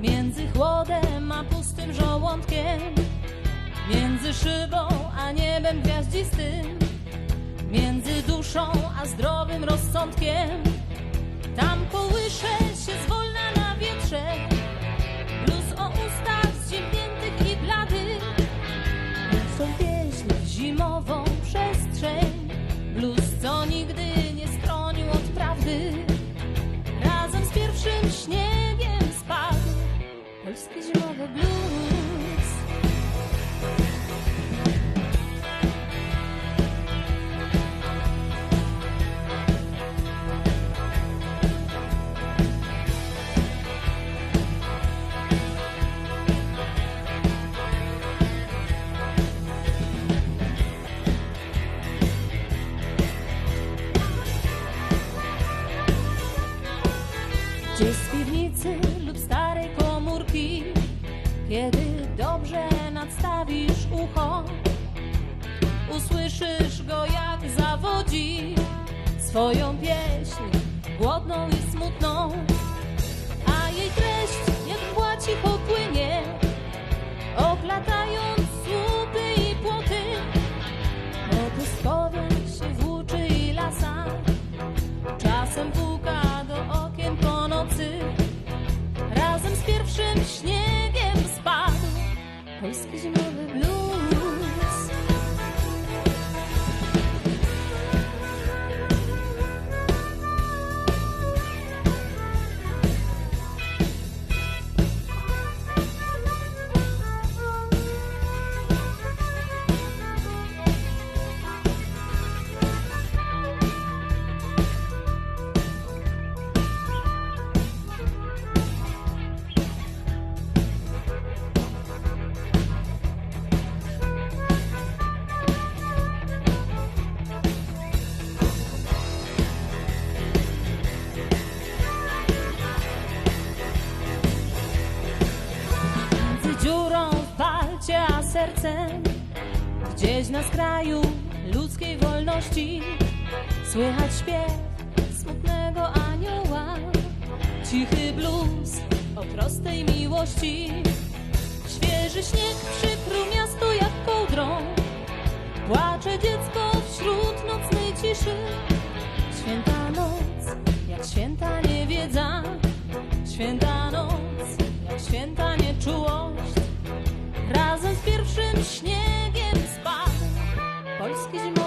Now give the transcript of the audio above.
między chłodem a pustym żołądkiem, między szybą a niebem gwiaździstym, między duszą a zdrowym rozsądkiem. Tam kołysze się zwolna na wietrze, blues o ustach zziębniętych i bladych. Są pieśń zimową Gdzieś z piwnicy lub starej komórki, kiedy dobrze nadstawisz ucho, usłyszysz go jak zawodzi swoją pieśń, głodną i smutną, polski zimowy a sercem, gdzieś na skraju ludzkiej wolności, słychać śpiew smutnego anioła, cichy blues o prostej miłości. Świeży śnieg przykrył miasto jak kołdrą, płacze dziecko wśród nocnej ciszy. Święta noc, jak święta niewiedza, święta noc, Razem z pierwszym śniegiem spadł. Polski